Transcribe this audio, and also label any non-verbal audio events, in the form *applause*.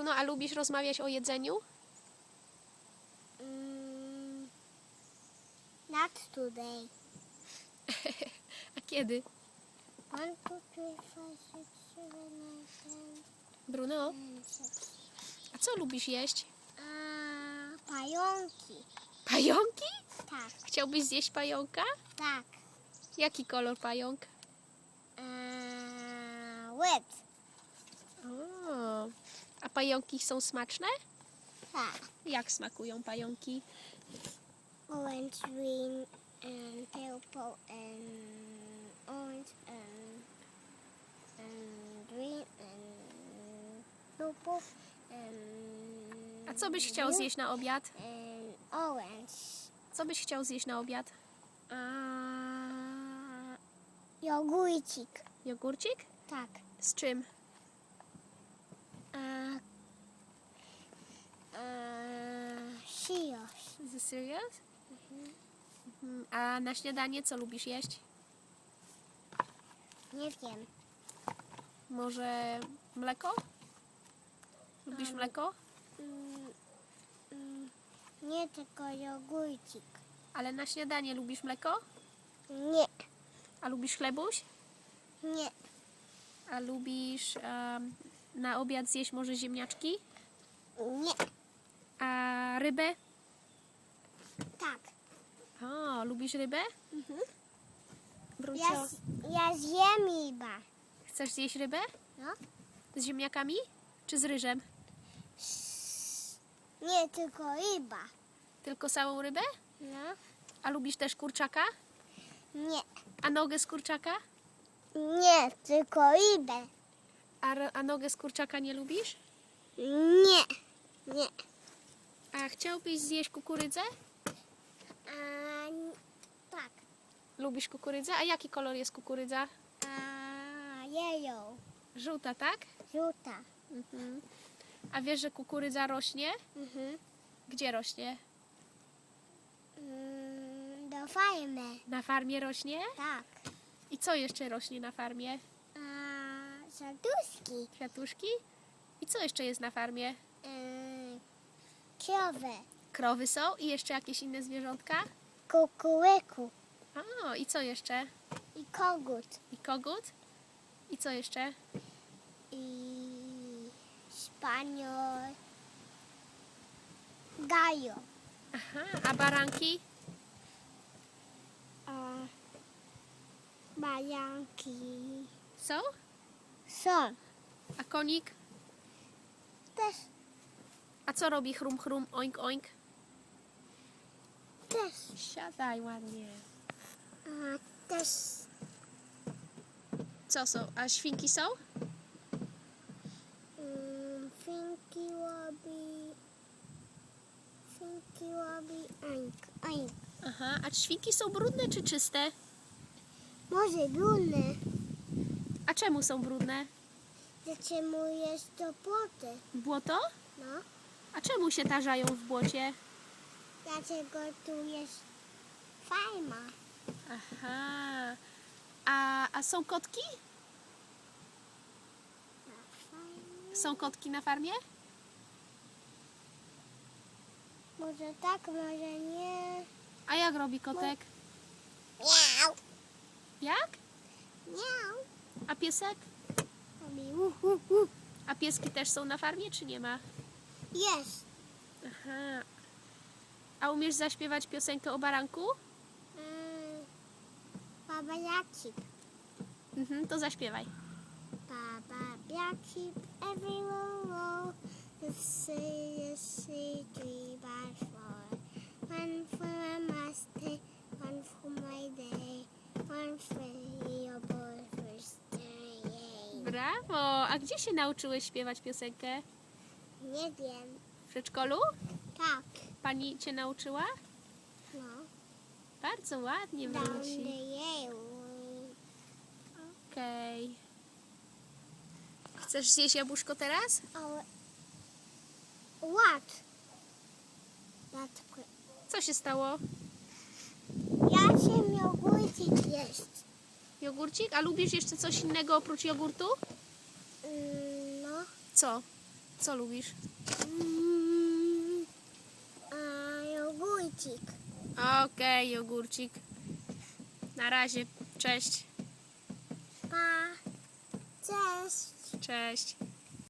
Bruno, a lubisz rozmawiać o jedzeniu? Mm, not today. *laughs* A kiedy? One, two, three, five, six, seven, nine, ten, Bruno, six. a co lubisz jeść? A, pająki. Pająki? Tak, Chciałbyś zjeść pająka? tak. Jaki kolor pająk? A, red. O, a pająki są smaczne? Tak. Jak smakują pająki? Orange, green, and purple, and orange, and, and green, and purple, and A co byś chciał blue, zjeść na obiad? And orange. Co byś chciał zjeść na obiad? A, jogurcik. Jogurcik? Tak. Z czym? A, a, sios. Is it serious? Mhm. A na śniadanie co lubisz jeść? Nie wiem. Może mleko? Lubisz Um, mleko? Mm, mm, nie tylko jogurcik. Ale na śniadanie lubisz mleko? Nie. A lubisz chlebuś? Nie. A lubisz em, na obiad zjeść może ziemniaczki? Nie. A rybę? Tak. O, lubisz rybę? Mhm. Brucio, Ja, z- ja zjem chcesz zjeść rybę? No. Z ziemniakami? Czy z ryżem? Nie tylko ryba. Tylko samą rybę? No. A lubisz też kurczaka? Nie. A nogę z kurczaka? Nie, tylko rybę. A, a nogę z kurczaka nie lubisz? Nie. Nie. A chciałbyś zjeść kukurydzę? A, tak. Lubisz kukurydzę? A jaki kolor jest kukurydza? A, jejo. Żółta, tak? Żółta. Mhm. A wiesz, że kukurydza rośnie? Mhm. Gdzie rośnie? Mm, do farmy. Na farmie rośnie? Tak. I co jeszcze rośnie na farmie? A, serduszki. Kwiatuszki? I co jeszcze jest na farmie? Yy, Krowy. Krowy są i jeszcze jakieś inne zwierzątka? Kukuryku. O, i co jeszcze? I kogut. I kogut? I co jeszcze? I spaniel. Gajo. Aha, a baranki? A bajanki. Są? Są. A konik? Też. A co robi chrum chrum, oink oink? Też. Siadaj ładnie. A, też. Co są? A świnki są? Um, finki łabi. Finki łabi. Oink. Oink. Aha, a świnki są brudne czy czyste? Może brudne. A czemu są brudne? Dlaczego jest to płoty? Błoto? No. A czemu się tarzają w błocie? Dlaczego tu jest fajma? Aha. A, a są kotki? Są kotki na farmie? Może tak, może nie. A jak robi kotek? Miau. Jak? Miau. A piesek? Robi uh, uh, uh. A pieski też są na farmie, czy nie ma? Jest. Aha. A umiesz zaśpiewać piosenkę o baranku? Mm. Baba Jacip. Mhm, to zaśpiewaj. Baba Jacip, everyone sea is sea, three by four. One for a master, one for my day. One for your boy first day. Brawo! A gdzie się nauczyłeś śpiewać piosenkę? Nie wiem. W przedszkolu? Tak. Pani cię nauczyła? No. Bardzo ładnie, yay. Okej. Chcesz zjeść jabłuszko teraz? What? That's quick. Co się stało? Ja się miał jeść. Jogurcik? A lubisz jeszcze coś innego oprócz jogurtu? Mm, no, Co? Co lubisz? Mm, a, jogurcik. Okej, jogurcik. Na razie. Cześć. Pa. Cześć. Cześć.